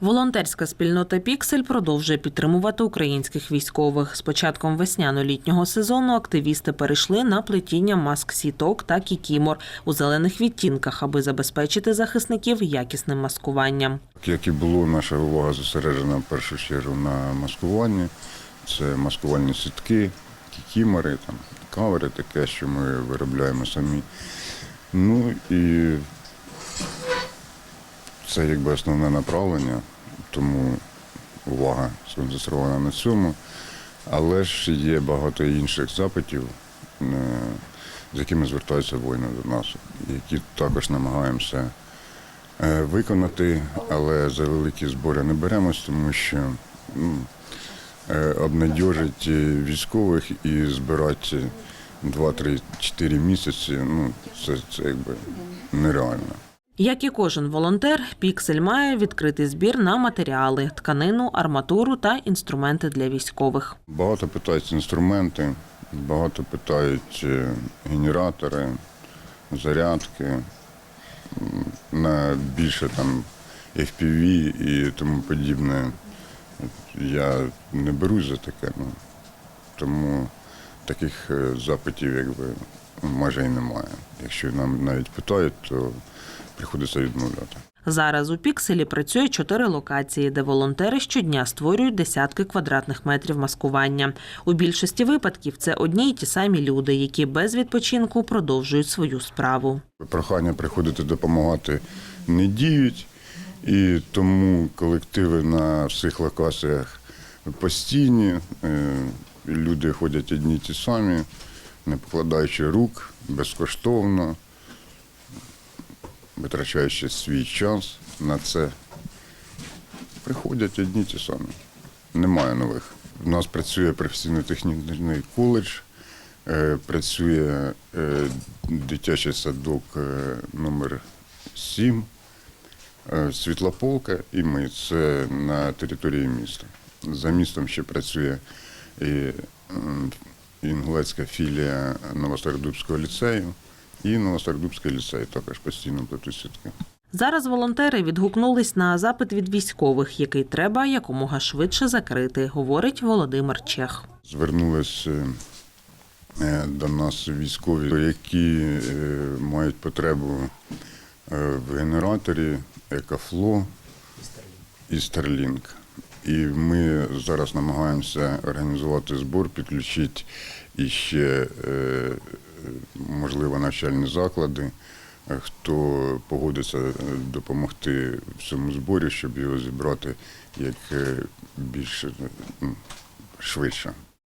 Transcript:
Волонтерська спільнота Піксель продовжує підтримувати українських військових. З початком весняно-літнього сезону активісти перейшли на плетіння маск сіток та кікімор у зелених відтінках, аби забезпечити захисників якісним маскуванням. Як і було, наша увага зосереджена в першу чергу на маскуванні. Це маскувальні сітки, кікімори, там, кавери, таке, що ми виробляємо самі. Ну і це якби основне направлення, тому увага сконцентрована на цьому. Але ж є багато інших запитів, е, з якими звертаються воїни до нас, які також намагаємося е, виконати, але за великі збори не беремось, тому що ну, е, обнадьожить військових і збирати 2-3-4 місяці, ну, це, це якби нереально. Як і кожен волонтер, Піксель має відкритий збір на матеріали, тканину, арматуру та інструменти для військових. Багато питають інструменти, багато питають е, генератори, зарядки, на більше там FPV і тому подібне. Я не берусь за таке, ну, тому таких е, запитів якби майже і немає. Якщо нам навіть питають, то приходиться відмовляти. Зараз у Пікселі працює чотири локації, де волонтери щодня створюють десятки квадратних метрів маскування. У більшості випадків це одні й ті самі люди, які без відпочинку продовжують свою справу. Прохання приходити допомагати не діють, і тому колективи на всіх локаціях постійні. Люди ходять одні ті самі, не покладаючи рук, безкоштовно, витрачаючи свій час на це. Приходять одні ті самі. Немає нових. У нас працює професійно-технічний коледж, е, працює е, дитячий садок е, номер 7, е, Світлополка і ми. Це на території міста. За містом ще працює і інгулецька філія Новосардубського ліцею і Новосардубський ліцей також постійно плетуть сітки. Зараз волонтери відгукнулись на запит від військових, який треба якомога швидше закрити, говорить Володимир Чех. Звернулися е, до нас військові, які е, мають потребу е, в генераторі Екафло і Starlink. І ми зараз намагаємося організувати збор, підключити іще, е, можливо, навчальні заклади, хто погодиться допомогти в цьому зборі, щоб його зібрати як е, більш е, м, швидше.